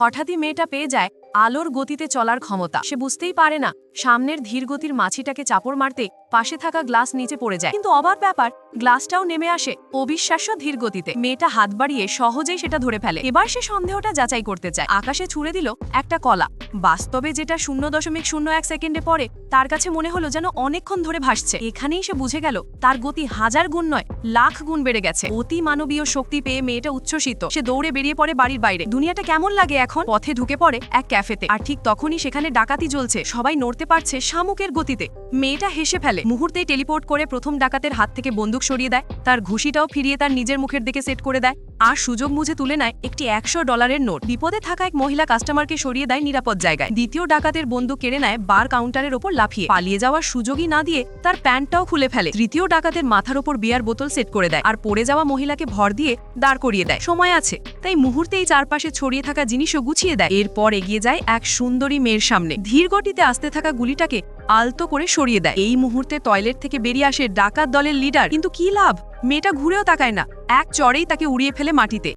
হঠাৎই মেয়েটা পেয়ে যায় আলোর গতিতে চলার ক্ষমতা। সে বুঝতেই পারে না, সামনের ধীর গতির মাছিটাকে চাপড় মারতে পাশে থাকা গ্লাস নিচে পড়ে যায়। কিন্তু অবাক ব্যাপার, গ্লাসটাও নেমে আসে অবিশ্বাস্য ধীর গতিতে। মেয়েটা হাত বাড়িয়ে সহজেই সেটা ধরে ফেলে। এবার সে সন্দেহটা যাচাই করতে চায়। আকাশে ছুড়ে দিল একটা কলা। বাস্তবে যেটা শূন্য দশমিক শূন্য এক সেকেন্ডে পরে তার কাছে মনে হলো যেন অনেকক্ষণ ধরে ভাসছে। এখানেই সে বুঝে গেল, তার গতি হাজার গুণ নয়। লাখ গুণ বেড়ে গেছে। অতি মানবীয় শক্তি পেয়ে মেয়েটা উচ্ছ্বসিত। সে দৌড়ে বেরিয়ে পড়ে বাড়ির বাইরে। দুনিয়াটা কেমন লাগে এখন? পথে ঢুকে পড়ে এক ক্যাফেতে। আর ঠিক তখনই সেখানে ডাকাতি জ্বলছে। সবাই নড়তে পারছে শামুকের গতিতে। মেয়েটা হেসে ফেলে। মুহূর্তেই টেলিপোর্ট করে প্রথম ডাকাতের হাত থেকে বন্দুক সরিয়ে দেয়। তার ঘুষিটাও ফিরিয়ে তার নিজের মুখের দিকে সেট করে দেয়। আর সুযোগ মুঝে তুলে নেয় একটি একশো ডলারের নোট। বিপদে থাকা এক মহিলা কাস্টমারকে সরিয়ে দেয় নিরাপদ জায়গায়। দ্বিতীয় ডাকাতের বন্দুক কেড়ে নেয় বার কাউন্টারের ওপর লাফিয়ে। পালিয়ে যাওয়ার সুযোগই না দিয়ে তার প্যান্টটাও খুলে ফেলে। তৃতীয় ডাকাতের মাথার ওপর বিয়ার বোতল সেট করে দেয় আর পড়ে যাওয়া মহিলাকে ভর দিয়ে দাঁড় করিয়ে দেয়। সময় আছে। তাই মুহূর্তেই চারপাশে ছড়িয়ে থাকা জিনিসও গুছিয়ে দেয়। এরপর এগিয়ে যায় এক সুন্দরী মেয়ের সামনে। ধীর গতিতে আসতে থাকা গুলিটাকে আলতো করে সরিয়ে দেয়। এই মুহূর্তে টয়লেট থেকে বেরিয়ে আসে ডাকাত দলের লিডার। কিন্তু কি লাভ? মেয়েটা ঘুরেও তাকায় না। এক চড়েই তাকে উড়িয়ে ফেলে মাটিতে।